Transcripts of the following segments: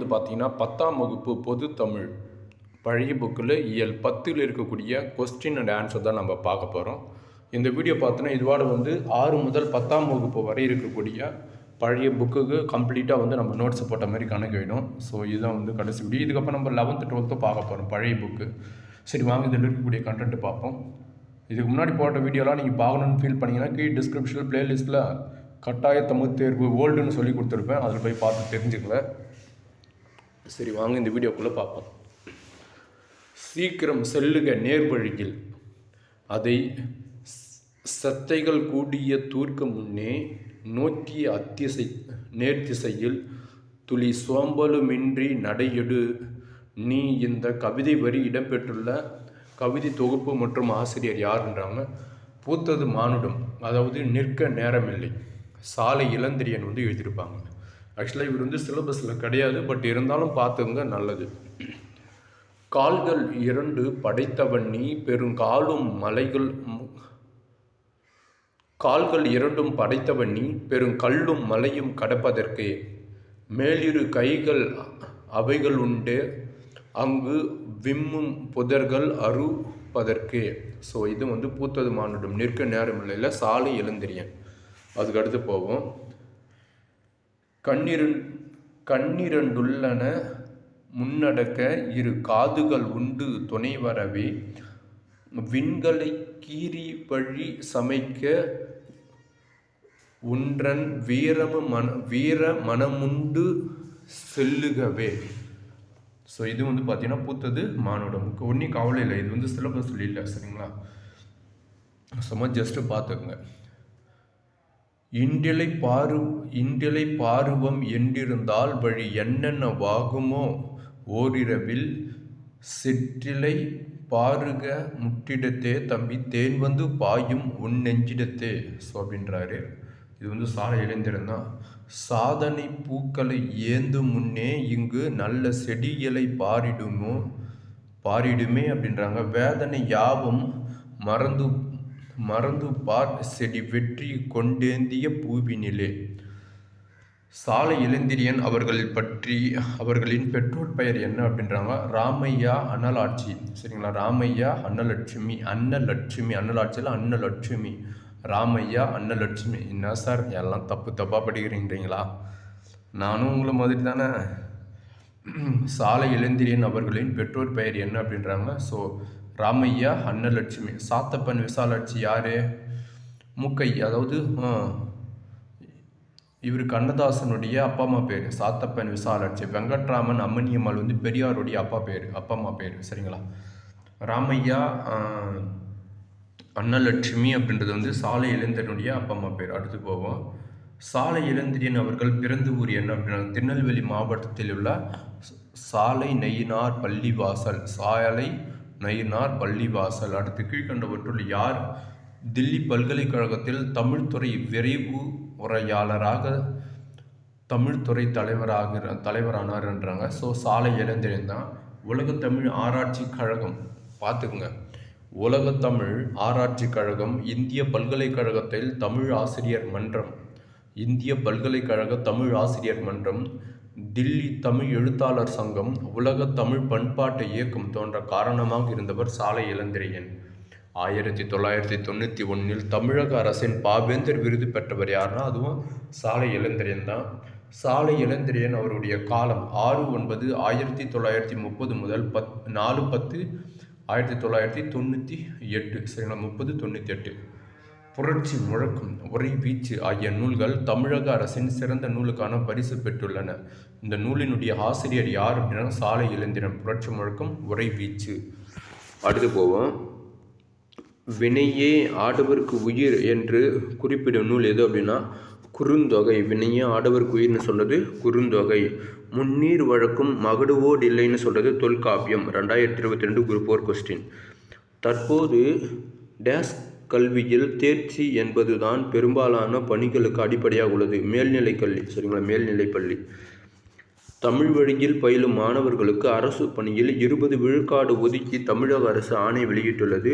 வந்து பார்த்தீங்கன்னா பத்தாம் வகுப்பு பொது தமிழ் பழைய புக்கில் இயல் பத்தில் இருக்கக்கூடிய கொஸ்டின் அண்ட் ஆன்சர் தான் நம்ம பார்க்க போகிறோம் இந்த வீடியோ பார்த்தோன்னா இதுவாட வந்து ஆறு முதல் பத்தாம் வகுப்பு வரை இருக்கக்கூடிய பழைய புக்குக்கு கம்ப்ளீட்டாக வந்து நம்ம நோட்ஸ் போட்ட மாதிரி கணக்கு வேணும் ஸோ இதுதான் வந்து கடைசி வீடியோ இதுக்கப்புறம் நம்ம லெவன்த்து டுவெல்த்து பார்க்க போகிறோம் பழைய புக்கு சரி வாங்க இதில் இருக்கக்கூடிய கண்டென்ட் பார்ப்போம். இதுக்கு முன்னாடி போட்ட வீடியோலாம் நீங்கள் பார்க்கணுன்னு ஃபீல் பண்ணிங்கன்னா கீழ் டிஸ்கிரிப்ஷனில் ப்ளேலிஸ்ட்டில் கட்டாய தமிழ் தேர்வு ஓல்டுன்னு சொல்லி கொடுத்துருப்பேன். அதில் போய் பார்த்து தெரிஞ்சுக்கல சரி வாங்க இந்த வீடியோக்குள்ளே பார்ப்போம். சீக்கிரம் செல்லுக நேர்வழியில். அதை சத்தைகள் கூடிய தூர்க்க முன்னே நோக்கிய அத்திசை நேர்த்திசையில் துளி சோம்பலுமின்றி நடையெடு. நீ இந்த கவிதை வரி இடம்பெற்றுள்ள கவிதை தொகுப்பு மற்றும் ஆசிரியர் யாருன்றாங்க? பூத்தது மானுடம் அதாவது நிற்க நேரமில்லை. சாலை இளந்திரியன் வந்து எழுதியிருப்பாங்க. ஆக்சுவலாக இவர் வந்து சிலபஸில் கிடையாது பட் இருந்தாலும் பார்த்துங்க நல்லது. கால்கள் இரண்டு படைத்தவன் நீ பெருங்காலும் மலைகள் கால்கள் இரண்டும் படைத்தவன் நீ பெருங்கல்லும் மலையும் கடப்பதற்கே. மேலிரு கைகள் அவைகள் உண்டு அங்கு விம்மும் புதர்கள் அறுப்பதற்கே. ஸோ இது வந்து பூத்தது மானுடம். நிற்க நேரமில்லையில் சாலை எழுந்திரியன். அதுக்கு அடுத்து போவோம். கண்ணிரன் கண்ணிரண்டுள்ளன முன்னடக்க இரு காதுகள் உண்டு துணை வரவே விண்களை கீறி வழி சமைக்க உன்றன் வீரம மன வீர மனமுண்டு செல்லுகவே. ஸோ இது வந்து பார்த்தீங்கன்னா பூத்தது மானுடமுக்கு ஒன்றும் கவலை இல்லை இது வந்து சிலபஸ் இல்லை சரிங்களா? சும்மா ஜஸ்ட்டு பார்த்துக்குங்க. இன்றிலை பாரு இன்றிலை பாருவம் என்றிருந்தால் வழி என்னென்ன வாகுமோ? ஓரிரவில் சிற்றிலை பாருக முட்டிடத்தே தம்பி தேன் வந்து பாயும் உன் நெஞ்சிடத்தே. ஸோ அப்படின்றாரு. இது வந்து சாலை இளைஞர்தான் சாதனை பூக்களை ஏந்து முன்னே இங்கு நல்ல செடிகளை பாரிடுமோ? பாரிடுமே அப்படின்றாங்க. வேதனை யாவும் மறந்து மறந்து பார் செடி வெற்றி கொண்டேந்திய பூவினிலே. சாலை இளந்திரியன் அவர்கள் பற்றி அவர்களின் பெற்றோர் பெயர் என்ன அப்படின்றாங்க? ராமையா அன்னலாட்சி. சரிங்களா? ராமையா அன்னலட்சுமி அன்னலட்சுமி அன்னலாட்சியில் அன்னலட்சுமி. ராமையா அன்னலட்சுமி. என்ன சார்? எல்லாம் தப்பு தப்பாக படிக்கிறீங்களா? நானும் உங்களை மாதிரி தானே. சாலை இளந்திரியன் அவர்களின் பெற்றோர் பெயர் என்ன அப்படின்றாங்க? ஸோ ராமையா அன்னலட்சுமி. சாத்தப்பன் விசாலாட்சி யாரு? மூக்கை அதாவது இவர் கண்ணதாசனுடைய அப்பா அம்மா பேர். சாத்தப்பன் விசாலாட்சி. வெங்கட்ராமன் அம்மனியம்மாள் வந்து பெரியாருடைய அப்பா பேர் அப்பா அம்மா பேர். சரிங்களா? ராமையா அன்னலட்சுமி அப்படின்றது வந்து சாலை இளைஞனுடைய அப்பா அம்மா பேர். அடுத்து போவோம். சாலை இளந்திரியன் அவர்கள் பிறந்த ஊர் என்ன அப்படின்னா திருநெல்வேலி மாவட்டத்தில் உள்ள சாலை நெய்யினார் பள்ளிவாசல். சாலை நயினார் பள்ளிவாசல். அடுத்து கீழ்கண்டவற்றுள் யார்? தில்லி பல்கலைக்கழகத்தில் தமிழ்துறை விரைவு உரையாளராக தமிழ்துறை தலைவராக தலைவரானார் என்றாங்க. ஸோ சாலை இழந்திருந்தான் உலகத்தமிழ் ஆராய்ச்சி கழகம். பார்த்துக்குங்க. உலகத்தமிழ் ஆராய்ச்சி கழகம் இந்திய பல்கலைக்கழகத்தில் தமிழ் ஆசிரியர் மன்றம். இந்திய பல்கலைக்கழக தமிழ் ஆசிரியர் மன்றம் தில்லி தமிழ் எழுத்தாளர் சங்கம் உலக தமிழ் பண்பாட்டு இயக்கம் தோன்ற காரணமாக இருந்தவர் சாலை இளந்திரையன். ஆயிரத்தி தொள்ளாயிரத்தி தொண்ணூற்றி ஒன்றில் தமிழக அரசின் பாவேந்தர் விருது பெற்றவர் யாருன்னா அதுவும் சாலை இளந்திரையன் தான். சாலை இளந்திரையன் அவருடைய காலம் ஆறு ஒன்பது ஆயிரத்தி தொள்ளாயிரத்தி முப்பது முதல் பத் நாலு பத்து ஆயிரத்தி தொள்ளாயிரத்தி தொண்ணூற்றி எட்டு சரிங்களா? முப்பது தொண்ணூற்றி எட்டு. புரட்சி முழக்கம் உரை வீச்சு ஆகிய நூல்கள் தமிழக அரசின் சிறந்த நூலுக்கான பரிசு பெற்றுள்ளன. இந்த நூலினுடைய ஆசிரியர் யார் அப்படின்னா சாலை இளைஞரன் புரட்சி முழக்கம் உரை வீச்சு. அடுத்து போவோம். வினையே ஆடவருக்கு உயிர் என்று குறிப்பிடும் நூல் எது அப்படின்னா குறுந்தொகை. வினையே ஆடவருக்கு உயிர்னு சொன்னது குறுந்தொகை. முன்னீர் வழக்கும் மகடுவோடு இல்லைன்னு சொல்கிறது தொல்காப்பியம் ரெண்டாயிரத்தி இருபத்தி ரெண்டு குரூப் ஃபோர் கொஸ்டின் தற்போது டேஸ்க் கல்வியில் தேர்ச்சி என்பதுதான் பெரும்பாலான பணிகளுக்கு அடிப்படையாக உள்ளது. மேல்நிலை கல்வி சரிங்களா? மேல்நிலைப் பள்ளி. தமிழ் வழியில் பயிலும் மாணவர்களுக்கு அரசு பணியில் இருபது விழுக்காடு ஒதுக்கி தமிழக அரசு ஆணை வெளியிட்டுள்ளது.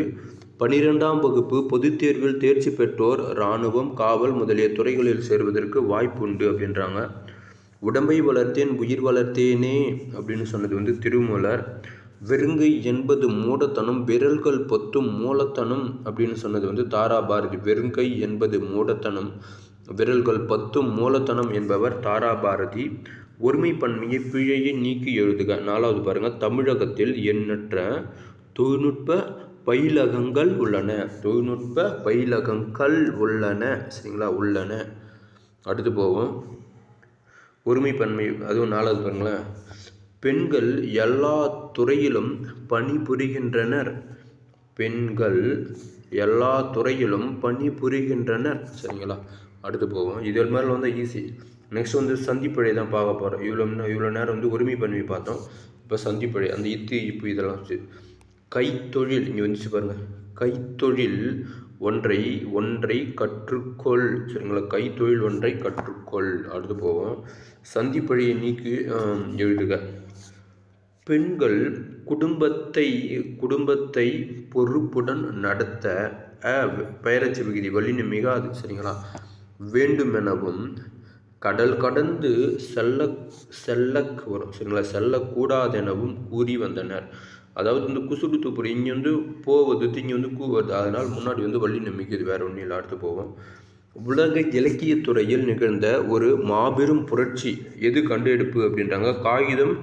பனிரெண்டாம் வகுப்பு பொதுத் தேர்வில் தேர்ச்சி பெற்றோர் இராணுவம் காவல் முதலிய துறைகளில் சேர்வதற்கு வாய்ப்பு உண்டு அப்படின்றாங்க. உடம்பை வளர்த்தேன் உயிர் வளர்த்தேனே அப்படின்னு சொன்னது வந்து திருமூலர். வெறுங்கை என்பது மூடத்தனம் விரல்கள் பொத்தும் மூலத்தனம் அப்படின்னு சொன்னது வந்து தாராபாரதி வெறுங்கை என்பது மூடத்தனம் விரல்கள் பத்தும் மூலத்தனம் என்பவர் தாராபாரதி ஒருமை பன்மையை பிழையை நீக்கி எழுதுக. நாலாவது பாருங்கள் தமிழகத்தில் எண்ணற்ற தொழில்நுட்ப பயிலகங்கள் உள்ளன. தொழில்நுட்ப பயிலகங்கள் உள்ளன. சரிங்களா? உள்ளன. அடுத்து போவோம். ஒருமைப்பன்மை அதுவும் நாலாவது பாருங்களேன். பெண்கள் எல்லா துறையிலும் பணிபுரிகின்றனர். பெண்கள் எல்லா துறையிலும் பணிபுரிகின்றனர். சரிங்களா? அடுத்து போவோம். இது மாதிரி வந்து ஈஸி நெக்ஸ்ட் வந்து சந்திப்பழை தான் பார்க்க போகிறோம் இவ்வளோ இவ்வளோ நேரம் வந்து உரிமை பண்ணி பார்த்தோம். இப்போ சந்திப்பழை அந்த இத்து இப்போ இதெல்லாம் வச்சு. கைத்தொழில் இங்கே வந்துச்சு பாருங்கள் கைத்தொழில் ஒன்றை ஒன்றை கற்றுக்கொள். சரிங்களா? கைத்தொழில் ஒன்றை கற்றுக்கொள். அடுத்து போவோம். சந்திப்பழியை நீக்கி எழுதுக. பெண்கள் குடும்பத்தை குடும்பத்தை பொறுப்புடன் நடத்த பெயரச்சு விகுதி வலினு மிகாது சரிங்களா? வேண்டுமெனவும் கடல் கடந்து செல்ல செல்ல வரும் சரிங்களா? செல்லக்கூடாதெனவும் கூறி வந்தனர். அதாவது இந்த குசுடு துப்புரு இங்கே வந்து போவது திங்கி வந்து கூவது அதனால் முன்னாடி வந்து வள்ளி நம்பிக்கை வேறு ஒன்றும் இல்லை அடுத்து போவோம். உலக இலக்கியத்துறையில் நிகழ்ந்த ஒரு மாபெரும் புரட்சி எது கண்டெடுப்பு அப்படின்றாங்க? காகிதம்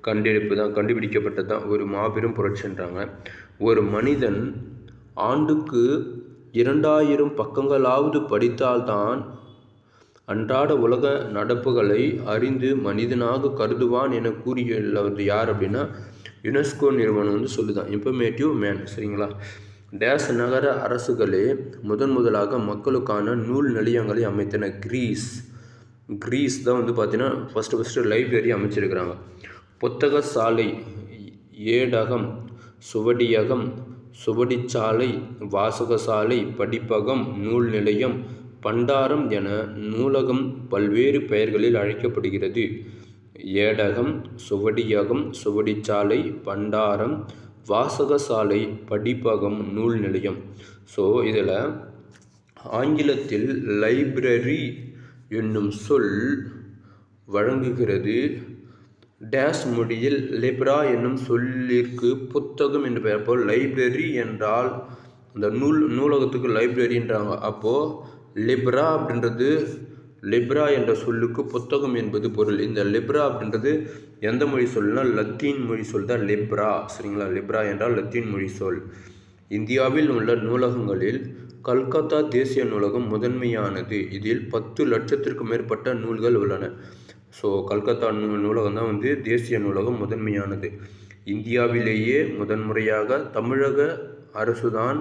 கண்டெடுப்பு தான் கண்டுபிடிக்கப்பட்டது தான் ஒரு மாபெரும் புரட்சின்றாங்க. ஒரு மனிதன் ஆண்டுக்கு இரண்டாயிரம் பக்கங்களாவது படித்தால்தான் அன்றாட உலக நடப்புகளை அறிந்து மனிதனாக கருதுவான் என கூறியுள்ளவர் யார் அப்படின்னா யுனெஸ்கோ நிறுவனம் வந்து சொல்லுதான் இன்ஃபர்மேட்டிவ் மேன் சரிங்களா? டேஸ் நகர அரசுகளே முதன் முதலாக மக்களுக்கான நூல் நிலையங்களை அமைத்தன. கிரீஸ் கிரீஸ் தான் வந்து பார்த்திங்கன்னா ஃபஸ்ட்டு ஃபஸ்ட்டு லைப்ரரி அமைச்சிருக்கிறாங்க. புத்தக சாலை ஏடகம் சுவடியகம் சுவடிச்சாலை வாசகசாலை படிப்பகம் நூல் நிலையம் பண்டாரம் என நூலகம் பல்வேறு பெயர்களில் அழைக்கப்படுகிறது. ஏடகம் சுவடியகம் சுவடிச்சாலை பண்டாரம் வாசகசாலை படிப்பகம் நூல் நிலையம். ஸோ இதில் ஆங்கிலத்தில் லைப்ரரி என்னும் சொல் வழங்குகிறது. டேஸ் மொழியில் லிப்ரா என்னும் சொல்லிற்கு புத்தகம் என்று பெயர். போல் லைப்ரரி என்றால் அந்த நூல் நூலகத்துக்கு லைப்ரரின்றாங்க. அப்போது லிப்ரா அப்படின்றது லிப்ரா என்ற சொல்லுக்கு புத்தகம் என்பது பொருள். இந்த லிப்ரா அப்படின்றது எந்த மொழி சொல்னா லத்தீன் மொழி சொல் தான் லிப்ரா. சரிங்களா? லிப்ரா என்றால் லத்தீன் மொழி சொல். இந்தியாவில் உள்ள நூலகங்களில் கல்கத்தா தேசிய நூலகம் முதன்மையானது. இதில் பத்து லட்சத்திற்கும் மேற்பட்ட நூல்கள் உள்ளன. ஸோ கல்கத்தா நூ நூலகம் தான் வந்து தேசிய நூலகம் முதன்மையானது. இந்தியாவிலேயே முதன்முறையாக தமிழக அரசுதான்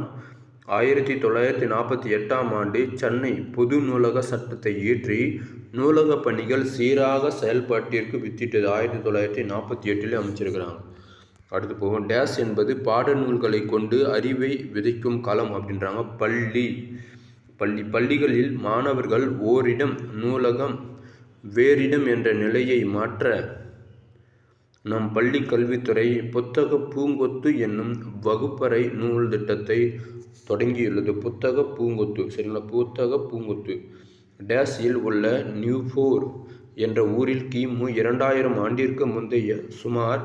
ஆயிரத்தி தொள்ளாயிரத்தி நாற்பத்தி எட்டாம் ஆண்டு சென்னை பொது நூலக சட்டத்தை இயற்றி நூலக பணிகள் சீராக செயல்பாட்டிற்கு வித்திட்டது ஆயிரத்தி தொள்ளாயிரத்தி நாற்பத்தி எட்டில் அமைச்சிருக்கிறாங்க. அடுத்து போவோம். டேஸ் என்பது பாடநூல்களை கொண்டு அறிவை விதைக்கும் களம் அப்படின்றாங்க. பள்ளி பள்ளி பள்ளிகளில் மாணவர்கள் ஓரிடம் நூலகம் வேறிடம் என்ற நிலையை மாற்ற நம் பள்ளி கல்வித்துறை புத்தக பூங்கொத்து என்னும் வகுப்பறை நூல் திட்டத்தை தொடங்கியுள்ளது. புத்தக பூங்கொத்து சரிங்களா? புத்தக பூங்கொத்து. டேஸில் உள்ள நியூஃபோர் என்ற ஊரில் கிமு இரண்டாயிரம் ஆண்டிற்கு முந்தைய சுமார்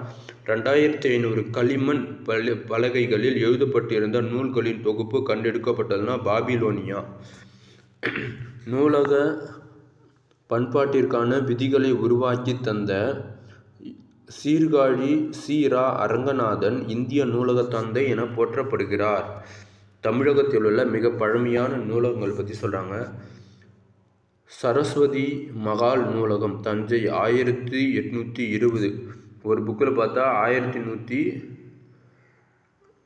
ரெண்டாயிரத்தி ஐநூறு களிமண் பல பலகைகளில் எழுதப்பட்டிருந்த நூல்களின் தொகுப்பு கண்டெடுக்கப்பட்டதுன்னா பாபிலோனியா. நூலக பண்பாட்டிற்கான விதிகளை உருவாக்கி தந்த சீர்காழி சீரா அரங்கநாதன் இந்திய நூலக தந்தை என போற்றப்படுகிறார். தமிழகத்தில் உள்ள மிக பழமையான நூலகங்கள் பற்றி சொல்கிறாங்க சரஸ்வதி மகால் நூலகம் தஞ்சை ஆயிரத்தி எட்நூற்றி இருபது. ஒரு புக்கில் பார்த்தா ஆயிரத்தி நூற்றி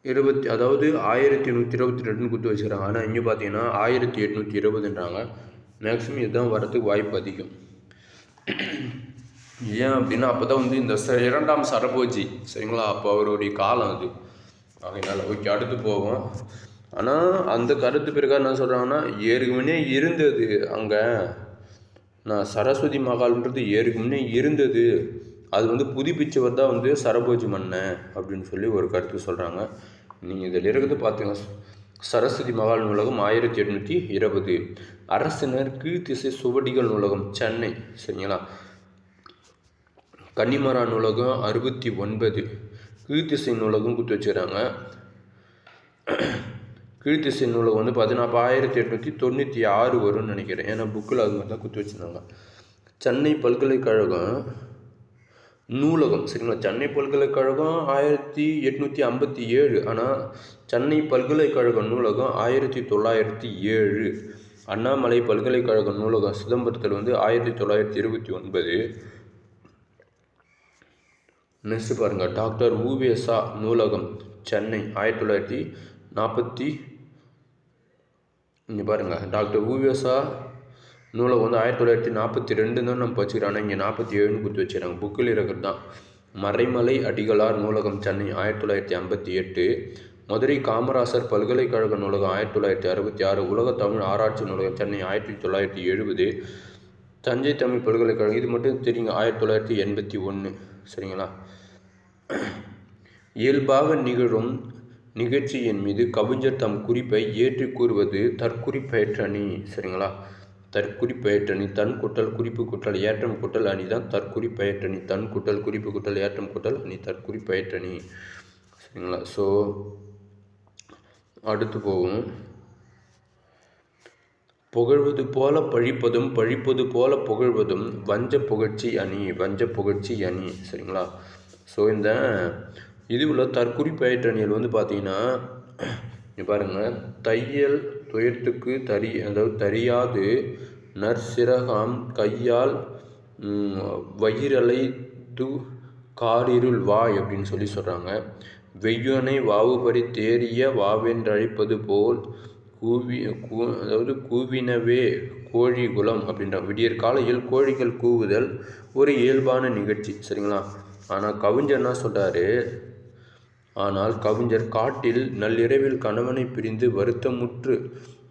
இருபத்தி அதாவது ஆயிரத்தி நூற்றி இருபத்தி ரெண்டுன்னு கொடுத்து வச்சுக்கிறாங்க ஆனால் இங்கே பார்த்தீங்கன்னா ஆயிரத்தி எட்நூற்றி இருபதுன்றாங்க. மேக்ஸிமம் இதுதான் வரத்துக்கு வாய்ப்பு அதிகம். ஏன் அப்படின்னா அப்போ தான் வந்து இந்த ச இரண்டாம் சரபோஜி சரிங்களா? அப்போ அவருடைய காலம் அது. அதனால் ஓகே அடுத்து போவோம். ஆனால் அந்த கருத்து பிறகு என்ன சொல்கிறாங்கன்னா ஏற்கனவே இருந்தது அங்கே. நான் சரஸ்வதி மகால்ன்றது ஏற்கனவே இருந்தது. அது வந்து புதுப்பிச்சவர் தான் வந்து சரபோஜி மன்னன் அப்படின்னு சொல்லி ஒரு கருத்து சொல்கிறாங்க நீங்கள் இதில் இருக்கிறது பார்த்தீங்க சரஸ்வதி மகால் நூலகம் ஆயிரத்தி எட்நூற்றி இருபது. அரசினர் கீழ்த்திசை சுவடிகள் நூலகம் சென்னை சரிங்களா? கன்னிமரா நூலகம் அறுபத்தி ஒன்பது. கீழ்த்திசை நூலகம் குத்து வச்சுக்கிறாங்க. கீழ்த்திசை நூலகம் வந்து பார்த்தீங்கன்னா ஆயிரத்தி எட்நூற்றி தொண்ணூற்றி ஆறு வரும்னு நினைக்கிறேன். ஏன்னா புக்கில் அது மாதிரி தான் குத்து வச்சுருந்தாங்க. சென்னை பல்கலைக்கழகம் நூலகம். சரிங்களா? சென்னை பல்கலைக்கழகம் ஆயிரத்தி எட்நூற்றி ஐம்பத்தி ஏழு. ஆனால் சென்னை பல்கலைக்கழக நூலகம் ஆயிரத்தி தொள்ளாயிரத்தி ஏழு. அண்ணாமலை பல்கலைக்கழக நூலகம் சிதம்பரத்தில் வந்து ஆயிரத்தி தொள்ளாயிரத்தி இருபத்தி ஒன்பது. நெக்ஸ்ட் பாருங்கள் டாக்டர் ஊவேசா நூலகம் சென்னை ஆயிரத்தி தொள்ளாயிரத்தி நாற்பத்தி இங்கே பாருங்கள் டாக்டர் ஊவேசா நூலகம் வந்து ஆயிரத்தி தொள்ளாயிரத்தி நாற்பத்தி ரெண்டு தான் நம்ம வச்சுக்கிறோம் இங்கே நாற்பத்தி ஏழுன்னு கொடுத்து வச்சுக்கிறாங்க. புக்கில் இருக்கிறது தான். மறைமலை அடிகளார் நூலகம் சென்னை ஆயிரத்தி தொள்ளாயிரத்தி ஐம்பத்தி எட்டு. மதுரை காமராசர் பல்கலைக்கழக நூலகம் ஆயிரத்தி தொள்ளாயிரத்தி அறுபத்தி ஆறு. உலக தமிழ் ஆராய்ச்சி நூலகம் சென்னை ஆயிரத்தி தொள்ளாயிரத்தி எழுபது. தஞ்சை தமிழ் பல்கலைக்கழகம் இது மட்டும் தெரியுங்க. ஆயிரத்தி தொள்ளாயிரத்தி எண்பத்தி ஒன்று. சரிங்களா? இயல்பாக நிகழும் நிகழ்ச்சியின் மீது கவிஞர் தம் குறிப்பை ஏற்றி கூறுவது தற்குறிப்பேற்றணி சரிங்களா? தற்குறிப்பெயற்றணி தன் குட்டல் குறிப்பு குட்டல் ஏற்றம் குட்டல் அணி தான் தற்குறிப்பெயற்றணி தன் குட்டல் குறிப்பு குட்டல் ஏற்றம் குட்டல் அணி தற்குறிப்பெயற்றணி சரிங்களா? ஸோ அடுத்து போகும் புகழ்வது போல பழிப்பதும் பழிப்பது போல புகழ்வதும் வஞ்ச புகழ்ச்சி அணி வஞ்ச புகழ்ச்சி அணி சரிங்களா? ஸோ இந்த இது உள்ள தற்குறி பயிற்றணியல் வந்து பார்த்தீங்கன்னா பாருங்கள் தையல் துயரத்துக்கு தறி அதாவது தறியாது நற்சிரகாம் கையால் வயிறலை து காரிருள் வாய் அப்படின்னு சொல்லி சொல்கிறாங்க வெய்யனை வாவுபரி தேறிய வாவென்றழைப்பது போல் கூவி கூ அதாவது கூவினவே கோழி குலம் அப்படின்ற விடியற் காலையில் கோழிகள் கூவுதல் ஒரு இயல்பான நிகழ்ச்சி சரிங்களா? ஆனால் கவிஞர் என்ன சொல்கிறாரு ஆனால் கவிஞர் காட்டில் நள்ளிரவில் கணவனை பிரிந்து வருத்தமுற்று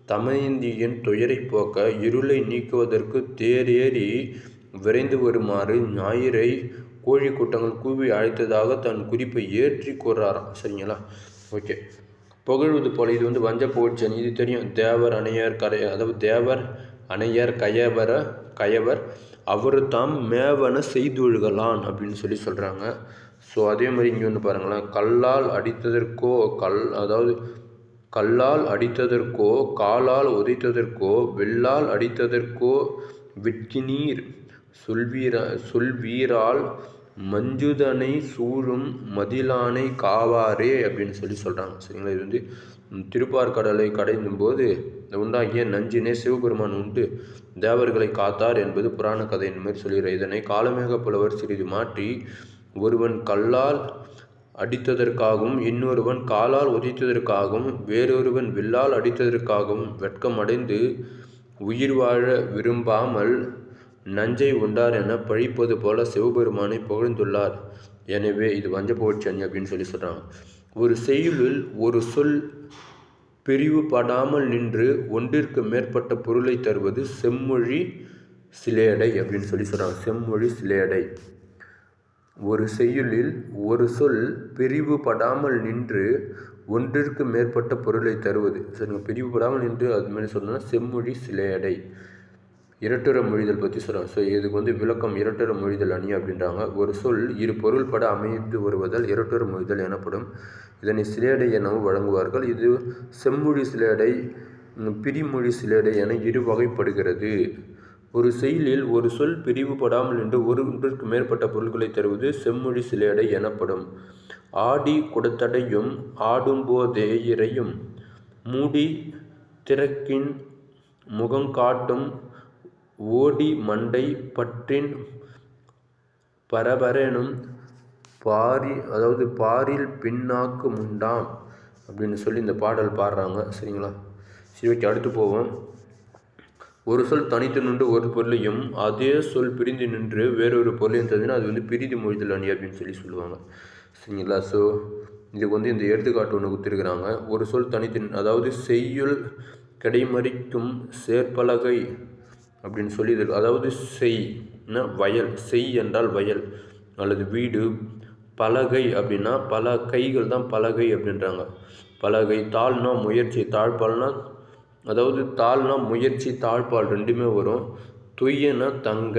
தமயந்தியின் துயரை போக்க இருளை நீக்குவதற்கு தேரேறி விரைந்து வருமாறு ஞாயிறை கோழி கூட்டங்கள் கூவி அழைத்ததாக தன் குறிப்பை ஏற்றி கூறாராம் சரிங்களா? ஓகே. புகழ்வது போல இது வந்து வஞ்ச போச்சன். இது தெரியும். தேவர் அணையர் கரை அதாவது தேவர் அணையர் கயவர கயவர் அவர் தாம் மேவன செய்தொழுகலான் அப்படின்னு சொல்லி சொல்கிறாங்க ஸோ அதே மாதிரி இங்கே வந்து பாருங்களேன். கல்லால் அடித்ததற்கோ கல் அதாவது கல்லால் அடித்ததற்கோ காலால் உதைத்ததற்கோ வெள்ளால் அடித்ததற்கோ விட்கினீர் சொல்வீர சொல்வீரால் மஞ்சுதனை சூழும் மதிலானை காவாரே அப்படின்னு சொல்லி சொல்கிறாங்க சரிங்களா? இது வந்து திருப்பார்கடலை கடைந்தும் போது உண்டாகிய நஞ்சினே சிவபெருமான் உண்டு. தேவர்களை காத்தார் என்பது புராண கதை மாதிரி சொல்கிறார். இதனை காலமேக புலவர் சிறிது மாற்றி ஒருவன் கல்லால் அடித்ததற்காகவும் இன்னொருவன் காலால் உதைத்ததற்காகவும் வேறொருவன் வில்லால் அடித்ததற்காகவும் வெட்கமடைந்து உயிர் வாழ விரும்பாமல் நஞ்சை உண்டார் என பழிப்பது போல சிவபெருமானை புகழ்ந்துள்ளார். எனவே இது வஞ்ச புகழ்ச்சனி அப்படின்னு சொல்லி சொல்கிறாங்க ஒரு செய்யுளில் ஒரு சொல் பிரிவுபடாமல் நின்று ஒன்றிற்கு மேற்பட்ட பொருளை தருவது செம்மொழி சிலேடை அப்படின்னு சொல்லி சொல்கிறாங்க செம்மொழி சிலேடை ஒரு செய்யுளில் ஒரு சொல் பிரிவுபடாமல் நின்று ஒன்றிற்கு மேற்பட்ட பொருளை தருவது. சரிங்க பிரிவுபடாமல் நின்று அது மாதிரி சொல்லணும்னா செம்மொழி சிலையடை. இரட்டுற மொழிதல் பற்றி சொல்கிறாங்க ஸோ இதுக்கு வந்து விளக்கம் இரட்டுற மொழிதல் அணி அப்படின்றாங்க. ஒரு சொல் இரு பொருள்பட அமைந்து வருவதால் இரட்டுற மொழிதல் எனப்படும். இதனை சிலேடை எனவும் வழங்குவார்கள். இது செம்மொழி சிலேடை பிரிமொழி சிலேடை என இரு வகைப்படுகிறது. ஒரு செயலில் ஒரு சொல் பிரிவுபடாமல் என்று ஒன்றிற்கு மேற்பட்ட பொருள்களை தருவது செம்மொழி சிலேடை எனப்படும். ஆடி குடத்தடையும் ஆடும்போதேயிரையும் மூடி திறக்கின் முகங்காட்டும் ஓடி மண்டை பற்றின் பரபரனும் பாரி அதாவது பாரில் பின்னாக்கு முண்டாம் அப்படின்னு சொல்லி இந்த பாடல் பாடுறாங்க. சரிங்களா? சரி ஓகே அடுத்து போவோம். ஒரு சொல் தனித்து நின்று ஒரு பொருளையும் அதே சொல் பிரிந்து நின்று வேறொரு பொருளையும் தந்ததுன்னா அது வந்து பிரிதி மொழிதல் அணி அப்படின்னு சொல்லி சொல்லுவாங்க. சரிங்களா? ஸோ இதுக்கு வந்து இந்த எடுத்துக்காட்டு ஒன்று கொடுத்துருக்குறாங்க. ஒரு சொல் தனித்து அதாவது செய்யுள் கிடைமறிக்கும் சேர்ப்பலகை அப்படின்னு சொல்லி இது அதாவது செய்னா வயல் செய் என்றால் வயல் அல்லது வீடு பலகை அப்படின்னா பல கைகள் தான் பலகை அப்படின்றாங்க. பலகை தாழ்னா முயற்சி தாழ்பால்னா அதாவது தாழ்னா முயற்சி தாழ்பால் ரெண்டுமே வரும். துய்யனா தங்க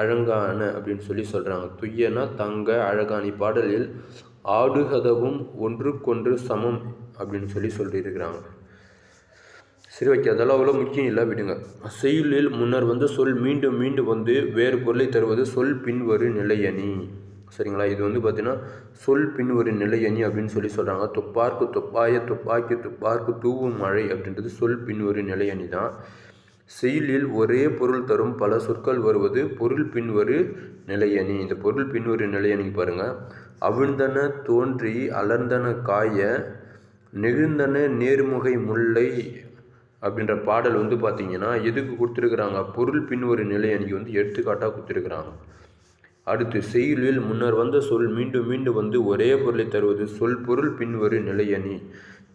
அழகான அப்படின்னு சொல்லி சொல்கிறாங்க துய்யனா தங்க அழகான. இப்பாடலில் ஆடுகதவும் ஒன்றுக்கொன்று சமம் அப்படின்னு சொல்லி சொல்லியிருக்கிறாங்க. சரி ஓகே அதெல்லாம் அவ்வளோ முக்கியம் இல்லை விடுங்க. செயலில் முன்னர் வந்து சொல் மீண்டும் மீண்டும் வந்து வேறு பொருளை தருவது சொல் பின்வரு நிலையணி. சரிங்களா? இது வந்து பார்த்தீங்கன்னா சொல் பின்வரு நிலையணி அப்படின்னு சொல்லி சொல்கிறாங்க துப்பார்க்கு துப்பாய துப்பாக்கி துப்பார்க்கு தூவும் மழை அப்படின்றது சொல் பின்வரு நிலையணி தான். செயலில் ஒரே பொருள் தரும் பல சொற்கள் வருவது பொருள் பின்வரு நிலையணி. இந்த பொருள் பின்வரு நிலையணி பாருங்கள் அவிழ்ந்தன தோன்றி அலர்ந்தன காய நெகிழ்ந்தன நேர்முகை முல்லை அப்படின்ற பாடல் வந்து பார்த்திங்கன்னா எதுக்கு கொடுத்துருக்குறாங்க? பொருள் பின்வரு நிலையணிக்கு வந்து எடுத்துக்காட்டாக கொடுத்துருக்குறாங்க. அடுத்து செயலில் முன்னர் வந்த சொல் மீண்டும் மீண்டும் வந்து ஒரே பொருளை தருவது சொல் பொருள் பின்வரு நிலையணி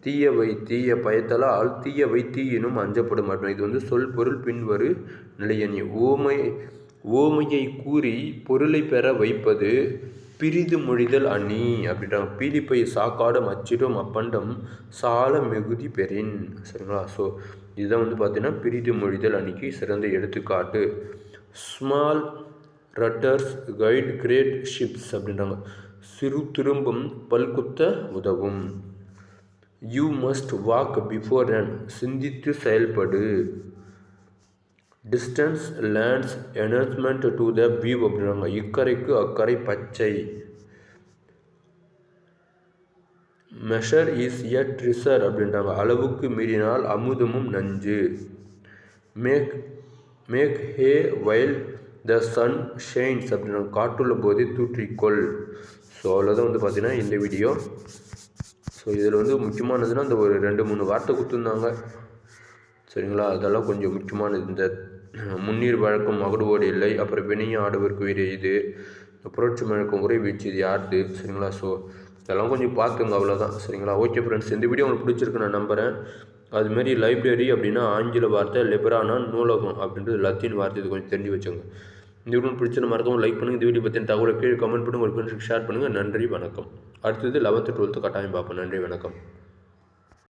தீயவை தீய பயத்தலால் தீயவை தீயினும் அஞ்சப்படும் மற்றும் இது வந்து சொல் பொருள் பின்வரு நிலையணி ஓமை ஓமையை கூறி பொருளை பெற வைப்பது பிரிது மொழிதல் அணி அப்படின்றாங்க பீலிப்பை சாக்காடும் அச்சிடும் அப்பண்டம் சால மிகுதி பெறின். சரிங்களா? ஸோ இதுதான் வந்து பார்த்தீங்கன்னா பிரிது மொழிதல் அணிக்கு சிறந்த எடுத்துக்காட்டு. Small rudders guide great ships அப்படின்றாங்க. சிறு திரும்பும் பல்குத்த உதவும். You must walk before and சிந்தித்து செயல்படு. Distance lends enchantment to the view அப்படின்றாங்க இக்கரைக்கு அக்கறை பச்சை. மெஷர் இஸ் எ ட்ரிசர் அப்படின்றாங்க அளவுக்கு மீறினால் அமுதமும் நஞ்சு. Make make hay while the sun shines அப்படின்றாங்க காட்டுள்ள போதே தூற்றிக்கொள். ஸோ அவ்வளோதான் வந்து பார்த்தீங்கன்னா இந்த வீடியோ ஸோ இதில் வந்து முக்கியமானதுன்னா அந்த ஒரு ரெண்டு மூணு வார்த்தை கொடுத்துருந்தாங்க. சரிங்களா? அதெல்லாம் கொஞ்சம் முக்கியமானது. இந்த முன்னீர் வழக்கம் மகுடுவோடு இல்லை. அப்புறம் வினையும் ஆடுவருக்கு உயிர் இது. புரட்சி வழக்கம் உரை வீச்சு இது யாருது சரிங்களா? ஸோ இதெல்லாம் கொஞ்சம் பார்த்துங்க அவ்வளோதான் சரிங்களா? ஓகே ஃப்ரெண்ட்ஸ் இந்த வீடியோ உங்களுக்கு பிடிச்சிருக்கு நான் நம்புகிறேன் அதுமாரி லைப்ரரி அப்படின்னா ஆங்கில வார்த்தை லெபரானா நூலகம் அப்படின்றது லத்தீன் வார்த்தை இது கொஞ்சம் தெரிஞ்சு வச்சுங்க இந்த வீடியோ பிடிச்சது மறக்காம லைக் பண்ணுங்கள் இந்த வீடியோ பற்றின தகவலை கீழே கமெண்ட் பண்ணுங்கள் ஒரு ஃப்ரெண்ட்ஸுக்கு ஷேர் பண்ணுங்கள் நன்றி வணக்கம். அடுத்தது லெவன்த்து டுவெல்த்து கட்டாயம் பார்ப்போம். நன்றி வணக்கம்.